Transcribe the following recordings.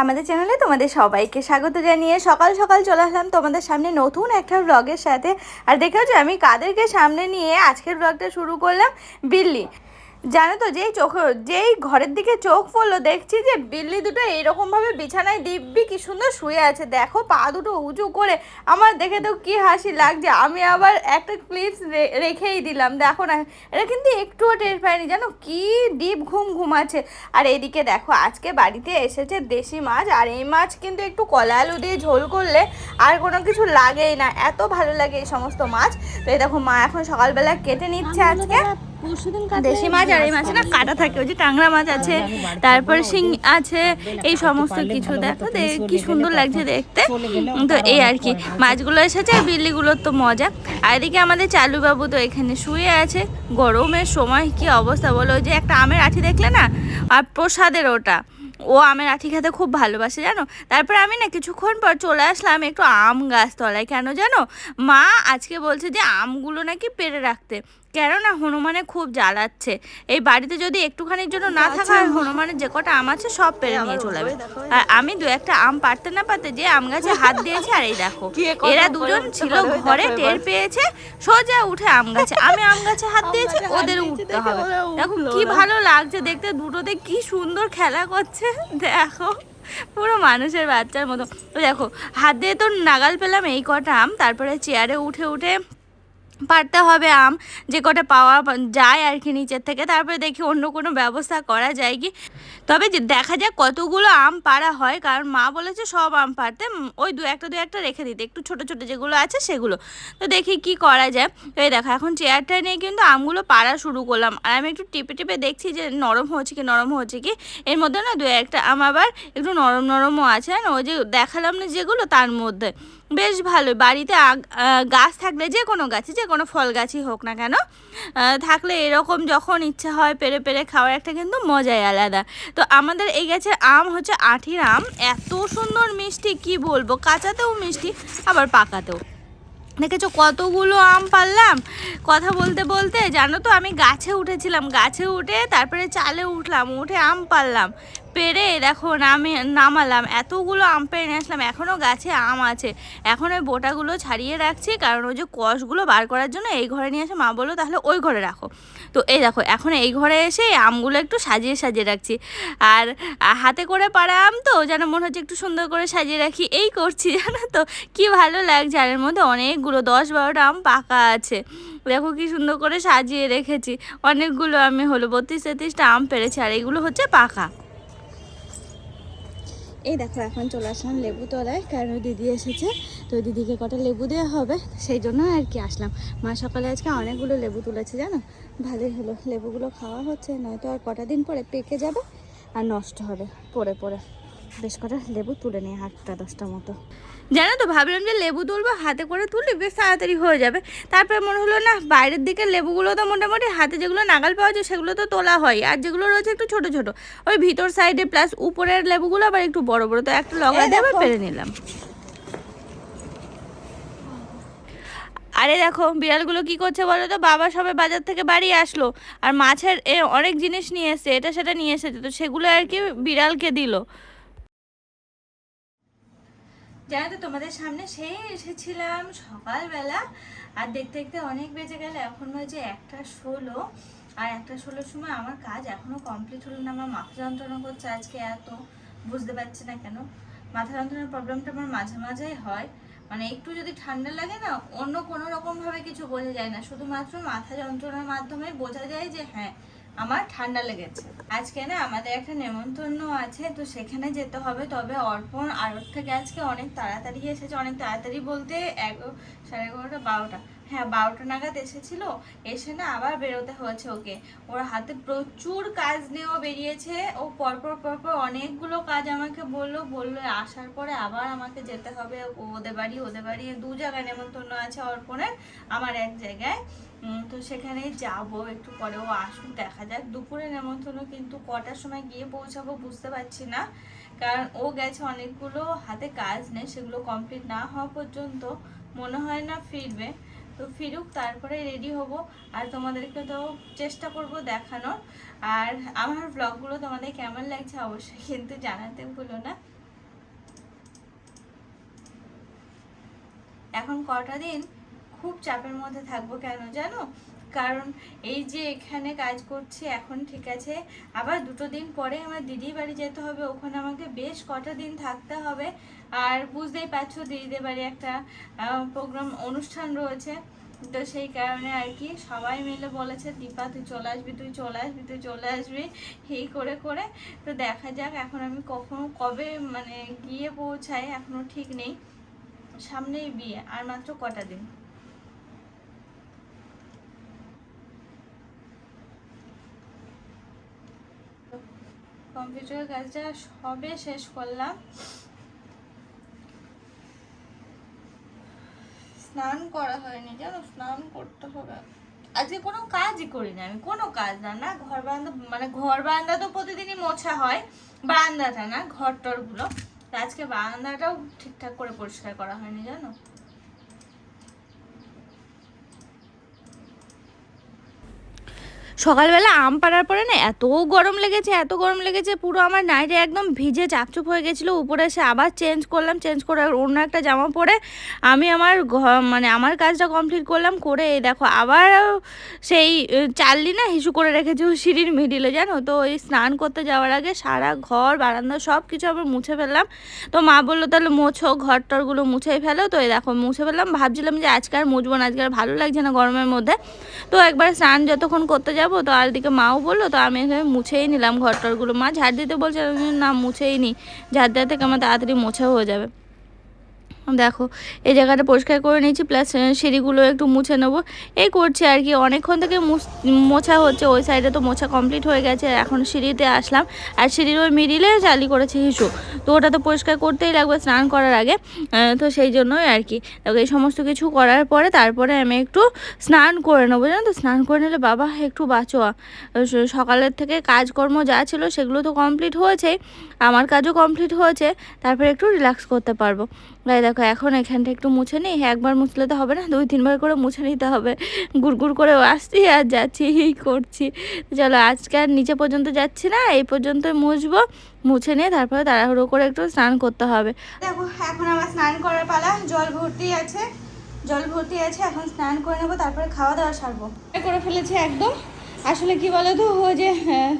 আমাদের চ্যানেলে তোমাদের সবাইকে স্বাগত জানিয়ে সকাল সকাল চলে আসলাম তোমাদের সামনে নতুন একটা ব্লগের সাথে। আর দেখেছ আমি কাদেরকে সামনে নিয়ে আজকের ব্লগটা শুরু করলাম বিল্লি। জানো তো, যেই চোখ, যেই ঘরের দিকে চোখ পড়ল, দেখছি যে বিল্লি দুটো এইরকমভাবে বিছানায় দিব্যি কি সুন্দর শুয়ে আছে। দেখো পা দুটো উঁচু করে আমার দেখে তো কি হাসি লাগছে। আমি আবার একটা ক্লিপস রেখেই দিলাম। দেখো না, এটা কিন্তু একটুও টের পাইনি, জানো কি ডিপ ঘুম ঘুমাচ্ছে। আর এদিকে দেখো, আজকে বাড়িতে এসেছে দেশি মাছ, আর এই মাছ কিন্তু একটু কলা আলু দিয়ে ঝোল করলে আর কোনো কিছু লাগেই না। এত ভালো লাগে এই সমস্ত মাছ। তো এই দেখো মা এখন সকালবেলা কেটে নিচ্ছে আজকে। দেশি মাছ আর এই মাছে না কাটা থাকে ওই যে টাংরা মাছ আছে তারপর শিং আছে এই সমস্ত কিছু দেখো কি সুন্দর লাগছে দেখতে। তো এই আর কি মাছগুলো এসেছে আর বিল্লিগুলোর তো মজা। আর এদিকে আমাদের চালু বাবু তো এখানে শুয়ে আছে গরমের সময় কি অবস্থা বলো ওই যে একটা আমের আঠি দেখলে না আর প্রসাদের ওটা ও আমের আঠি খেতে খুব ভালোবাসে জানো? তারপর আমি না কিছুক্ষণ পর চলে আসলাম একটু আম গাছ তলায় কেন জানো? মা আজকে বলছে যে আমগুলো নাকি পেরে রাখতে কেননা হনুমানে খুব জ্বালাচ্ছে। এই বাড়িতে যদি একটুখানির জন্য না থাকা হয় হনুমানের যে কটা আম আছে সব পেরে নিয়ে চলে যাবে। আর আমি দু একটা আম পারতে না পারতে যে আম গাছে হাত দিয়েছে আর এই দেখো এরা দুজন ছিল ঘরে টের পেয়েছে সোজা উঠে আম গাছে আমি আম গাছে হাত দিয়েছি ওদের উঠতে হবে। দেখো কি ভালো লাগছে দেখতে দুটোতে কি সুন্দর খেলা করছে দেখো পুরো মানুষের বাচ্চার মতো। দেখো হাত দিয়ে তো নাগাল পেলাম এই কটা আম তারপরে চেয়ারে উঠে উঠে পারতে হবে আম যে কটা পাওয়া যায় আর কি নিচের থেকে। তারপরে দেখি অন্য কোনো ব্যবস্থা করা যায় কি। তবে যে দেখা যাক কতগুলো আম পাড়া হয়, কারণ মা বলেছে সব আম পারতে ওই দু একটা দু একটা রেখে দিতে। একটু ছোট ছোট যেগুলো আছে সেগুলো। তো দেখি কি করা যায়। তো এই দেখো, এখন চেয়ারটা নিয়ে কিন্তু আমগুলো পাড়া শুরু করলাম। আর আমি একটু টিপে টিপে দেখছি যে নরম হচ্ছে কি, নরম হচ্ছে কি। এর মধ্যে না দু একটা আম আবার একটু নরম, নরমও আছে। না ওই যে দেখালাম না যেগুলো, তার মধ্যে। বেশ ভালো। বাড়িতে গাছ থাকলে যে কোনো গাছে যে কোনো ফল গাছই হোক না কেন থাকলে এরকম যখন ইচ্ছা হয় পেরে পেরে খাওয়ার একটা কিন্তু মজাই আলাদা। তো আমাদের এই গাছের আম হচ্ছে আঠির আম। এত সুন্দর মিষ্টি, কি বলব? কাঁচাতেও মিষ্টি, আবার পাকাতেও। দেখেছ কতগুলো আম পারলাম? কথা বলতে বলতে, জানো তো আমি গাছে উঠেছিলাম। গাছে উঠে তারপরে চালে উঠলাম, উঠে আম পারলাম। পেরে দেখো নামে, নামালাম। এতগুলো আম পেরে নিয়ে আসলাম। এখনও গাছে আম আছে। এখন ওই বোটাগুলো ছাড়িয়ে রাখছি। কারণ ওই যে কষগুলো বার করার জন্য এই ঘরে নিয়ে এসে মা বলল, তাহলে ওই ঘরে রাখো। তো এই দেখো, এখন এই ঘরে এসে আমগুলো একটু সাজিয়ে সাজিয়ে রাখছি। আর হাতে করে পাড়া আম তো, যেন মনে হচ্ছে একটু সুন্দর করে সাজিয়ে রাখি। এই করছি, জানো তো? কি ভালো লাগছে। আর এর মধ্যে অনেকগুলো, দশ বারোটা আম পাকা আছে। দেখো কি সুন্দর করে সাজিয়ে রেখেছি। অনেকগুলো আমি হলো বত্রিশ তেত্রিশটা আম পেরেছি। আর এগুলো হচ্ছে পাকা। এই দেখো, এখন চলে আসলাম লেবু তোলায় কারণ দিদি এসেছে। তো দিদিকে কটা লেবু দেওয়া হবে, সেই জন্য আর কি আসলাম। মা সকালে আজকে অনেকগুলো লেবু তুলেছে, জানো? ভালোই হলো। লেবুগুলো খাওয়া হচ্ছে, নয়তো আর কটা দিন পরে পেকে যাবে আর নষ্ট হবে পরে পরে বেশ কটা লেবু তুলে নিয়ে আটটা দশটা মতো। জানো তো ভাবলাম যে লেবু তুলবো হাতে করে তুললে বেশ তাড়াতাড়ি হয়ে যাবে। তারপরে মনে হলো না বাইরের দিকে লেবুগুলো তো মোটামুটি হাতে যেগুলো নাগাল পাওয়া যায় সেগুলো তো তোলা হয়। আর যেগুলো রয়েছে একটু ছোট ছোট। ওই ভিতর সাইডে প্লাস উপরের লেবুগুলো আবার একটু বড় বড়। তো একটা লগা দিয়ে আবার পেরে নিলাম। আরে দেখো বিড়ালগুলো কি করছে বলো তো? বাবা সবে বাজার থেকে বাড়ি আসলো আর মাছের এ অনেক জিনিস নিয়ে এসছে এটা সেটা নিয়ে এসেছে। তো সেগুলো আর কি বিড়ালকে দিল। জানো তো, তোমাদের সামনে সেই এসেছিলাম সকালবেলা। আর দেখতে দেখতে অনেক বেজে গেল, এখন বাজে একটা ষোলো। আর একটা ষোলোর সময় আমার কাজ এখনও কমপ্লিট হলো না, আমার মাথা যন্ত্রণা করছে আজকে এত, বুঝতে পারছি না কেন। মাথা যন্ত্রণার প্রবলেমটা আমার মাঝে মাঝেই হয়। মানে একটু যদি ঠান্ডা লাগে না, অন্য কোনো রকম ভাবে কিছু বোঝা যায় না। শুধুমাত্র মাথা যন্ত্রণার মাধ্যমে বোঝা যায় যে হ্যাঁ আমার ঠান্ডা লেগেছে। আজকে না আমাদের একটা নেমন্তন্ন আছে, তো সেখানে যেতে হবে। তবে অর্পণ আর থেকে আজকে অনেক তাড়াতাড়ি এসেছে। অনেক তাড়াতাড়ি বলতে এগারো সাড়ে এগারোটা, বারোটা। হ্যাঁ বারোটা নাগাদ এসেছিল। এসে না আবার বেরোতে হয়েছে ওকে। ওর হাতে প্রচুর কাজ নিয়েও বেরিয়েছে। ও পরপর পরপর অনেকগুলো কাজ আমাকে বলল। বলল, আসার পরে আবার আমাকে যেতে হবে। ওদের বাড়ি ওদের বাড়ি, দু জায়গায় নেমন্তন্ন আছে অর্পণের, আমার এক জায়গায়। তো সেখানে যাব। একটু পরে ও আসুক, দেখা যাক। দুপুরে নেমন্তন্ন, কিন্তু কটার সময় গিয়ে পৌঁছাবো বুঝতে পারছি না। কারণ ও গেছে অনেকগুলো হাতে কাজ নেই, সেগুলো কমপ্লিট না হওয়া পর্যন্ত। মনে হয় না ফিরবে। তো ফিরুক, তারপরে রেডি হব। আর তোমাদেরকে তো চেষ্টা করব দেখানোর। আর আমার ব্লগগুলো তোমাদের কেমন লাগছে অবশ্যই কিন্তু জানাতে ভুলো না। এখন কটা দিন? খুব চাপের মধ্যে থাকব কেন জানো? কারণ এই যে এখানে কাজ করছি, এখন ঠিক আছে। আবার দুটো দিন পরে আমার দিদির বাড়ি যেতে হবে, ওখানে আমাকে বেশ কটা দিন থাকতে হবে। আর বুঝতেই পারছ, দিদিদের বাড়ি একটা প্রোগ্রাম অনুষ্ঠান রয়েছে। তো সেই কারণে আর কি সবাই মিলে বলেছে, দীপা, তুই চলে আসবি, তুই চলে আসবি, তুই চলে আসবি। এই করে করে। তো দেখা যাক এখন আমি কখনো, কবে মানে গিয়ে পৌঁছাই, এখনও ঠিক নেই। সামনেই বিয়ে, আর মাত্র কটা দিন? কম্পিউটারের কাজটা সবে শেষ করলাম। স্নান করা হয়নি, জানো? স্নান করতে হবে। আজকে কোনো কাজই করি না আমি, কোনো কাজ না না ঘর বারান্দা মানে ঘর বারান্দা তো প্রতিদিনই মোছা হয় বারান্দাটা না ঘর টরগুলো আজকে বারান্দাটাও ঠিকঠাক করে পরিষ্কার করা হয়নি, জানো? সকালবেলা আম পাড়ার পরে না এত গরম লেগেছে, এত গরম লেগেছে, পুরো আমার নাইটে একদম ভিজে চাপচুপ হয়ে গেছিল, উপরে এসে আবার চেঞ্জ করলাম চেঞ্জ করে অন্য একটা জামা পরে আমি আমার মানে আমার কাজটা কমপ্লিট করলাম, করে এই দেখো আবার সেই চাললি না হিসু করে রেখেছি সিঁড়ির মিডিলে জানো? তো ওই স্নান করতে যাওয়ার আগে সারা ঘর, বারান্দা সব কিছু আবার মুছে ফেললাম। তো মা বলল, তাহলে মোছো ঘর টরগুলো মুছেই ফেলো। তো এই দেখো মুছে ফেললাম, ভাবছিলাম যে আজকে আর মুছবো না, আজকে আর ভালো লাগছে না গরমের মধ্যে। তো একবার স্নান যতক্ষণ করতে যাব তো আর দিকে মাও বলল, তো আমি এখানে মুছেই নিলাম ঘরটরগুলো। মা ঝাড় দিতে বলছে না, মুছেই নি। ঝাড় দেওয়া থেকে আমার তাড়াতাড়ি মোছা হয়ে যাবে। দেখো, এই জায়গাটা পরিষ্কার করে নিয়েছি প্লাস সিঁড়িগুলো একটু মুছে নেব। এই করছি আর কি, অনেকক্ষণ থেকে মোছা হচ্ছে, ওই সাইডে তো মোছা কমপ্লিট হয়ে গেছে এখন সিঁড়িতে আসলাম। আর সিঁড়ির ওই মিডিলে চালি করেছে হিসু, তো ওটা তো পরিষ্কার করতেই লাগবে স্নান করার আগে। তো সেই জন্যই আর কি। এই সমস্ত কিছু করার পরে তারপরে আমি একটু স্নান করে নেব, জানো তো? স্নান করে নিলে বাবা, একটু বাঁচোয়া। সকালের থেকে কাজকর্ম যা ছিল সেগুলো তো কমপ্লিট হয়েছে, আমার কাজও কমপ্লিট হয়েছে, তারপরে একটু রিল্যাক্স করতে পারব। গাই দেখো, এখন এখানটা একটু মুছে নিই। একবার মুছলে তো হবে না, দুই, তিনবার করে মুছে নিতে হবে। গুড় করে আসছি আর যাচ্ছি, এই করছি। চলো, আজকে আর নিচে পর্যন্ত যাচ্ছি না, এই পর্যন্তই মুছবো, মুছে নিয়ে তারপরে তাড়াহুড়ো করে একটু স্নান করতে হবে। দেখো, এখন আমার স্নান করার পালা, জল ভর্তি আছে, জল ভর্তি আছে, এখন স্নান করে নেব, তারপরে খাওয়া দাওয়া সারবো করে ফেলেছি একদম। আসলে কি বলো তো ও যে হ্যাঁ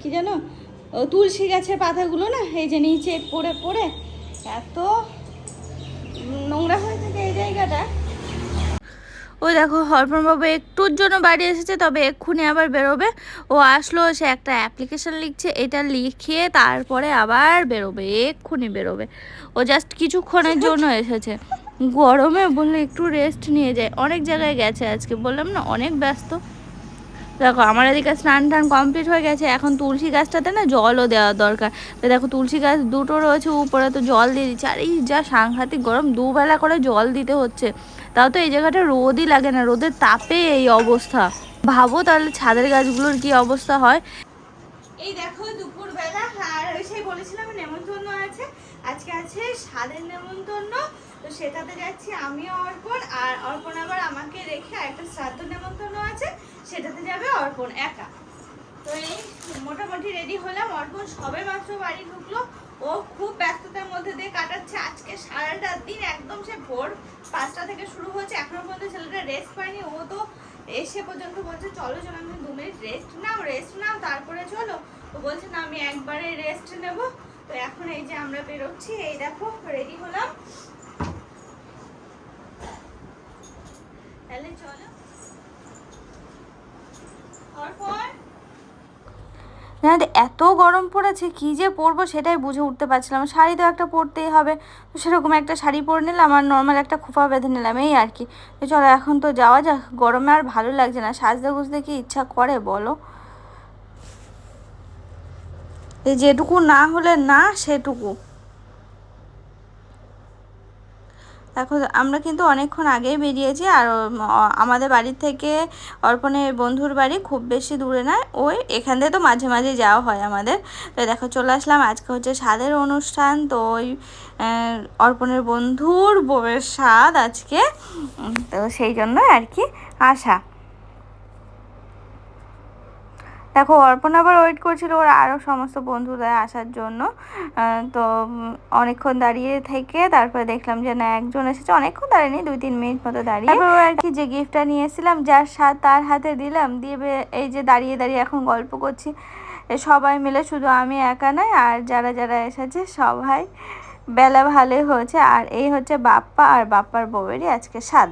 কি জানো তুলসী গাছের পাতাগুলো না, এই যে নিচে পড়ে পড়ে এত নোংরা হয়ে থাকে এই জায়গাটা। ওই দেখো হরপনবাবু একটুর জন্য বাড়ি এসেছে, তবে এক্ষুনি আবার বেরোবে। ও আসলো, সে একটা অ্যাপ্লিকেশন লিখছে, এটা লিখিয়ে তারপরে আবার বেরোবে, এক্ষুনি বেরোবে। ও জাস্ট কিছুক্ষণের জন্য এসেছে। গরমে বললে একটু রেস্ট নিয়ে যায়। অনেক জায়গায় গেছে আজকে, বললাম না, অনেক ব্যস্ত। দেখো, আমার এদিকে স্নান টান কমপ্লিট হয়ে গেছে। এখন তুলসী গাছটাতে না জলও দেওয়া দরকার। তো দেখো, তুলসী গাছ দুটো রয়েছে, উপরে তো জল দিয়ে দিচ্ছে। আর এই যা সাংঘাতিক গরম, দুবেলা করে জল দিতে হচ্ছে। তাও তো এই জায়গাটা রোদই লাগে না, রোদের তাপে এই অবস্থা। ভাবো তাহলে ছাদের গাছগুলোর কি অবস্থা হয়। এই দেখো, দুপুরবেলা, আর সেই বলেছিলাম, নেমন্তন্ন আছে। আজকে আছে স্বাদের নেমন্তন্ন। তো সেটাতে যাচ্ছি আমি অর্পণ, আর অর্পণ আবার আমাকে রেখে একটা শ্রাদ্ধ নেমন্তন্ন আছে, সেটাতে যাবে অর্পণ একা। তো এই মোটামুটি রেডি হলাম। অর্পণ সবে মাত্র বাড়ি ঢুকলো। ও খুব ব্যস্ততার মধ্যে দিয়ে কাটাচ্ছে। আজকে সারাটা দিন একদম সে ভোর পাঁচটা থেকে শুরু হচ্ছে এখনও পর্যন্ত ছেলেটা রেস্ট পায়নি। ও তো এসে পর্যন্ত বলছে, চলো চলো, আমি দু মিনিট রেস্ট নাও রেস্ট নাও, তারপরে চলো। ও বলছে, না, আমি একবারে রেস্ট নেব। তো এখন এই যে আমরা বেরোচ্ছি। এই দেখো রেডি হলাম। তাহলে চলো। না এত গরম পড়েছে, কি যে পরবো সেটাই বুঝে উঠতে পারছিলাম শাড়ি তো একটা পরতেই হবে। তো সেরকম একটা শাড়ি পরে নিলাম আর নর্মাল একটা খোপা বেঁধে নিলাম, এই আর কি। তো চলো, এখন তো যাওয়া যাক, গরমে আর ভালো লাগছে না। সাজতে গুজতে কি ইচ্ছা করে, বলো? এই যেটুকু না হলে না সেটুকু। এখন আমরা কিন্তু অনেকক্ষণ আগেই বেরিয়েছি আর আমাদের বাড়ির থেকে অর্পণের বন্ধুর বাড়ি খুব বেশি দূরে নয় ওই এখান থেকে তো মাঝে মাঝে যাওয়া হয় আমাদের। তো দেখো চলে আসলাম, আজকে হচ্ছে স্বাদের অনুষ্ঠান, তো ওই অর্পণের বন্ধুর বউয়ের স্বাদ আজকে তো সেই জন্য আর কি, আসা। দেখো অর্পণ আবার ওয়েট করছিল ওর আরও সমস্ত বন্ধুরা আসার জন্য। তো অনেকক্ষণ দাঁড়িয়ে থেকে তারপরে দেখলাম যে না একজন এসেছে। অনেকক্ষণ দাঁড়িয়ে দুই তিন মিনিট মতো দাঁড়িয়ে। তারপর আর কি যে গিফটটা নিয়ে এসেছিলাম যার স্বাদ তার হাতে দিলাম দিয়ে এই যে দাঁড়িয়ে দাঁড়িয়ে এখন গল্প করছি সবাই মিলে শুধু আমি একা নয় আর যারা যারা এসেছে সবাই বেলা ভালোই হয়েছে। আর এই হচ্ছে বাপ্পা আর বাপ্পার বউয়েরই আজকে স্বাদ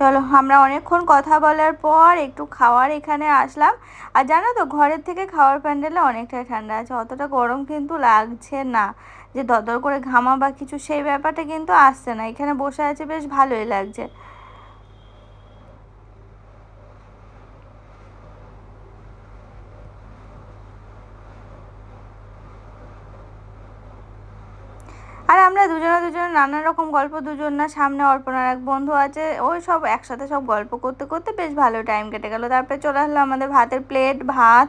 চলো, আমরা অনেকক্ষণ কথা বলার পর একটু খাওয়ার এখানে আসলাম। আর জানো তো, ঘরের থেকে খাওয়ার প্যান্ডেলে অনেকটাই ঠান্ডা আছে, অতটা গরম কিন্তু লাগছে না। যে দদর করে ঘামা বা কিছু, সেই ব্যাপারটা কিন্তু আসছে না। এখানে বসে আছে, বেশ ভালোই লাগছে আর আমরা দুজনে দুজনে নানা রকম গল্প, দুজন না সামনে অর্পণার এক বন্ধু আছে, ওই সব একসাথে সব গল্প করতে করতে বেশ ভালো টাইম কেটে গেল। তারপরে চলে আসলো আমাদের ভাতের প্লেট ভাত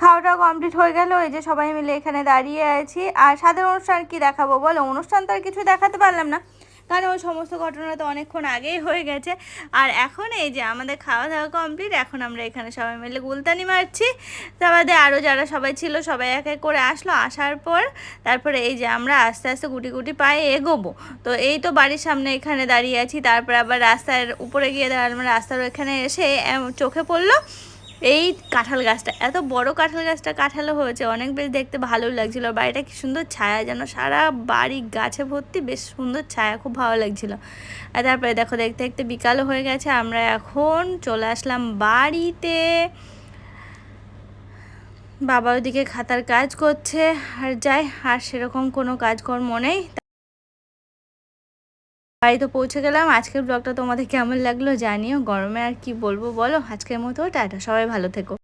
খাওয়াটা কমপ্লিট হয়ে গেল। এই যে সবাই মিলে এখানে দাঁড়িয়ে আছি। আর সাধারণ অনুষ্ঠান কি দেখাবো বলো? অনুষ্ঠান তো আর কিছু দেখাতে পারলাম না। কারণ ওই সমস্ত ঘটনা তো অনেকক্ষণ আগেই হয়ে গেছে। আর এখন এই যে আমাদের খাওয়া দাওয়া কমপ্লিট এখন আমরা এখানে সবাই মিলে গুলতানি মারছি। তারপরে আরও যারা সবাই ছিল, সবাই এক এক করে আসলো। আসার পর তারপরে এই যে আমরা আস্তে আস্তে গুটি গুটি পায়ে এগোবো। তো এই তো বাড়ির সামনে এখানে দাঁড়িয়ে আছি। তারপরে আবার রাস্তার উপরে গিয়ে দাঁড়ালাম। রাস্তার ওখানে এসে চোখে পড়ল। এই কাঁঠাল গাছটা, এত বড় কাঁঠাল গাছটা কাঁঠালও হয়েছে, অনেক বেশ দেখতে ভালো লাগছিল বাড়িটা কি সুন্দর ছায়া, যেন সারা বাড়ি গাছে ভর্তি বেশ সুন্দর ছায়া, খুব ভালো লাগছিল। আর তারপরে দেখো, দেখতে দেখতে বিকালও হয়ে গেছে, আমরা এখন চলে আসলাম বাড়িতে। বাবা ওদিকে খাতার কাজ করছে, আর যাই, আর সেরকম কোনো কাজকর্ম নেই বাড়িতে পৌঁছে গেলাম। আজকের ব্লগটা তোমাদের কেমন লাগল জানিও। গরমে আর কি বলব বলো? আজকের মতো, টাটা। সবাই ভালো থেকো।